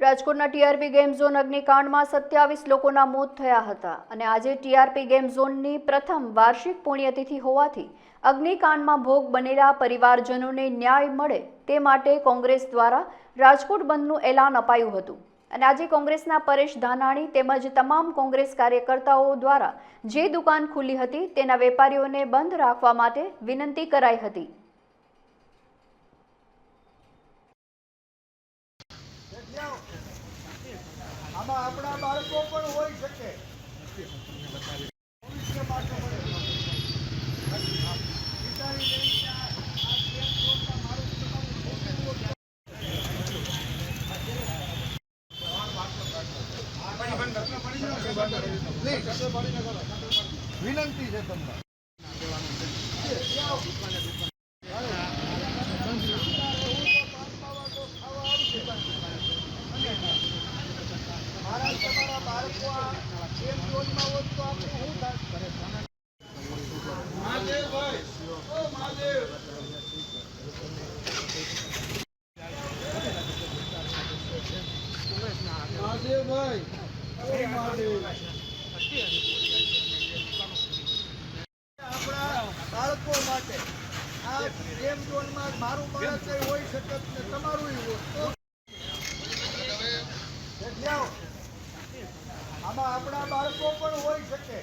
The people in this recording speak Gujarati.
રાજકોટના ટીઆરપી ગેમ ઝોન અગ્નિકાંડમાં સત્યાવીસ લોકોના મોત થયા હતા અને આજે ટીઆરપી ગેમ ઝોનની પ્રથમ વાર્ષિક પુણ્યતિથિ હોવાથી અગ્નિકાંડમાં ભોગ બનેલા પરિવારજનોને ન્યાય મળે તે માટે કોંગ્રેસ દ્વારા રાજકોટ બંધનું એલાન અપાયું હતું. અને આજે કોંગ્રેસના પરેશ ધાનાણી તેમજ તમામ કોંગ્રેસ કાર્યકર્તાઓ દ્વારા જે દુકાન ખુલ્લી હતી તેના વેપારીઓને બંધ રાખવા માટે વિનંતી કરાઈ હતી. આમાં આપણા બાળકો પણ હોઈ શકે વિનંતી છે મળે. વિચારી લેવી કે આ- આ કેમ છોડતા મારું તમારું છોકરું Please, વિનંતી છે તમને આપણે બાળકો માટે આ ગેમ ઝોનમાં મારું બાળક કઈ હોઈ શકે ને તમારું આપણા બાળકો પણ હોઈ શકે.